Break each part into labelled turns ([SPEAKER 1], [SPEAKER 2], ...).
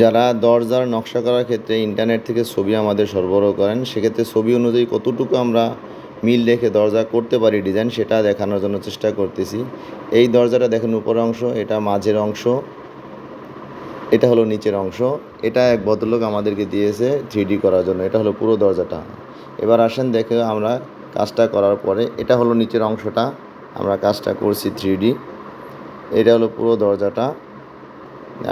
[SPEAKER 1] যারা দরজার নকশা করার ক্ষেত্রে ইন্টারনেট থেকে ছবি আমাদের সরবরাহ করেন, সেক্ষেত্রে ছবি অনুযায়ী কতটুকু আমরা মিল রেখে দরজা করতে পারি ডিজাইন, সেটা দেখানোর জন্য চেষ্টা করতেছি। এই দরজাটা দেখেন উপর অংশ, এটা মাঝের অংশ, এটা হলো নিচের অংশ। এটা এক ভদ্রলোক আমাদেরকে দিয়েছে থ্রি করার জন্য, এটা হলো পুরো দরজাটা। এবার আসেন, দেখে আমরা কাজটা করার পরে, এটা হলো নিচের অংশটা, আমরা কাজটা করছি থ্রি এটা হলো পুরো দরজাটা।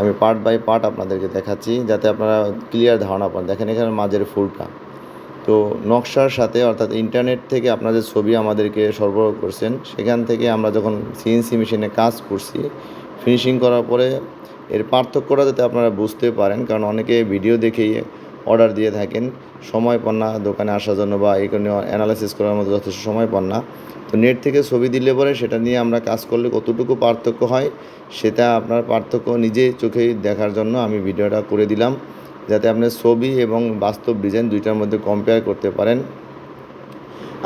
[SPEAKER 1] আমি পার্ট বাই পার্ট আপনাদেরকে দেখাচ্ছি, যাতে আপনারা ক্লিয়ার ধারণা পান। দেখেন এখানে মাঝের ফুলটা। তো নকশার সাথে অর্থাৎ ইন্টারনেট থেকে আপনারা যে ছবি আমাদেরকে সরবরাহ করছেন। সেখান থেকে আমরা যখন সিএনসি মেশিনে কাজ করছি ফিনিশিং করার পরে এর পার্থক্যটা যাতে আপনারা বুঝতে পারেন, কারণ অনেকে ভিডিও দেখেই অর্ডার দিয়ে থাকেন। সময় পান না দোকানে আসার জন্য বা এই কারণে অ্যানালাইসিস করার মতো যথেষ্ট সময় পান না। তো নেট থেকে ছবি দিলে পরে সেটা নিয়ে আমরা কাজ করলে কতটুকু পার্থক্য হয়, সেটা আপনার পার্থক্য নিজে চোখেই দেখার জন্য আমি ভিডিওটা করে দিলাম। যাতে আপনি ছবি এবং বাস্তব ডিজাইন দুইটার মধ্যে কম্পেয়ার করতে পারেন।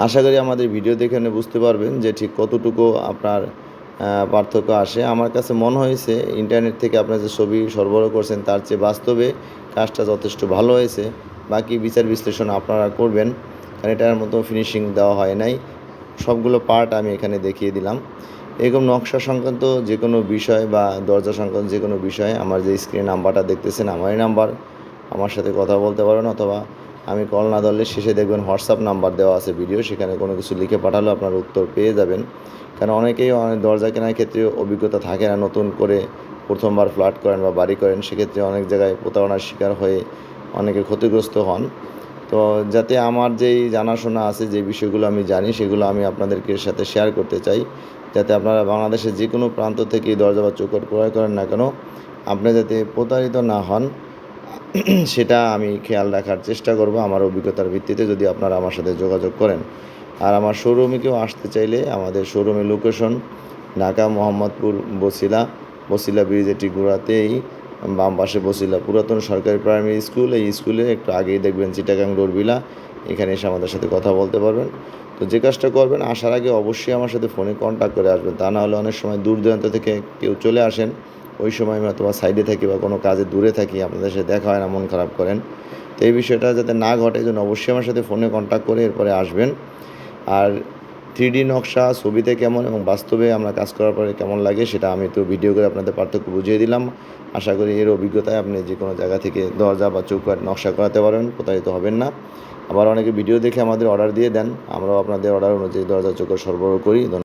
[SPEAKER 1] আশা করি আমাদের ভিডিও দেখে আপনি বুঝতে পারবেন যে ঠিক কতটুকু আপনার পার্থক্য আসে। আমার কাছে মনে হয়েছে ইন্টারনেট থেকে আপনার যে ছবি সরবরাহ করছেন তার চেয়ে বাস্তবে কাজটা যথেষ্ট ভালো হয়েছে। বাকি বিচার বিশ্লেষণ আপনারা করবেন, কারণ এটার মতো ফিনিশিং দেওয়া হয় নাই। সবগুলো পার্ট আমি এখানে দেখিয়ে দিলাম। এরকম নকশা সংক্রান্ত যে কোনো বিষয় বা দরজা সংক্রান্ত যে কোনো বিষয়ে, আমার যে স্ক্রিন নাম্বারটা দেখতেছেন, আমারই নাম্বার আমার সাথে কথা বলতে পারেন অথবা আমি কল না ধরলে শেষে দেখবেন হোয়াটসঅ্যাপ নাম্বার দেওয়া আছে ভিডিও সেখানে কোনো কিছু লিখে পাঠালেও আপনার উত্তর পেয়ে যাবেন। কারণ অনেকেই অনেক দরজা কেনার ক্ষেত্রে অভিজ্ঞতা থাকে না নতুন করে প্রথমবার ফ্ল্যাট করেন বা বাড়ি করেন, সেক্ষেত্রে অনেক জায়গায় প্রতারণার শিকার হয়ে অনেকে ক্ষতিগ্রস্ত হন। তো যাতে আমার যেই জানাশোনা আছে, যে বিষয়গুলো আমি জানি, সেগুলো আমি আপনাদেরকে সাথে শেয়ার করতে চাই। যাতে আপনারা বাংলাদেশের যে কোনো প্রান্ত থেকে দরজা বা চৌকট ক্রয় করেন না কেন, আপনি যাতে প্রতারিত না হন, সেটা আমি খেয়াল রাখার চেষ্টা করব আমার অভিজ্ঞতার ভিত্তিতে যদি আপনারা আমার সাথে যোগাযোগ করেন। আর আমার শোরুমে কেউ আসতে চাইলে আমাদের শোরুমের লোকেশন ঢাকা মোহাম্মদপুর বসিলা। বসিলা ব্রিজের ঠিক গোড়াতেই বাম পাশে বসিলা পুরাতন সরকারি প্রাইমারি স্কুল এই স্কুলে একটু আগেই দেখবেন চিটাগাং ডোরবিলা এখানে এসে আমাদের সাথে কথা বলতে পারবেন। তো যে কাজটা করবেন, আসার আগে অবশ্যই আমার সাথে ফোনে কন্ট্যাক্ট করে আসবেন। তা না হলে অনেক সময় দূর দূরান্ত থেকে কেউ চলে আসেন। ওই সময় আমি অথবা সাইডে থাকি বা কোনো কাজে দূরে থাকি, আপনাদের সাথে দেখা হয় না, মন খারাপ করেন। তো এই বিষয়টা যাতে না ঘটে জন্য অবশ্যই আমার সাথে ফোনে কন্ট্যাক্ট করে এরপরে আসবেন। আর থ্রি নকশা, ছবিতে কেমন এবং বাস্তবে আমরা কাজ করার পরে কেমন লাগে সেটা আমি তো ভিডিও করে আপনাদের পার্থক্য বুঝিয়ে দিলাম। আশা করি এর অভিজ্ঞতায় আপনি যে কোনো জায়গা থেকে দরজা বা চৌকাট নকশা করাতে পারেন, প্রতারিত হবেন না। আবার অনেকে ভিডিও দেখে আমাদের অর্ডার দিয়ে দেন, আমরাও আপনাদের অর্ডার অনুযায়ী দরজা চৌকাট সরবরাহ করি।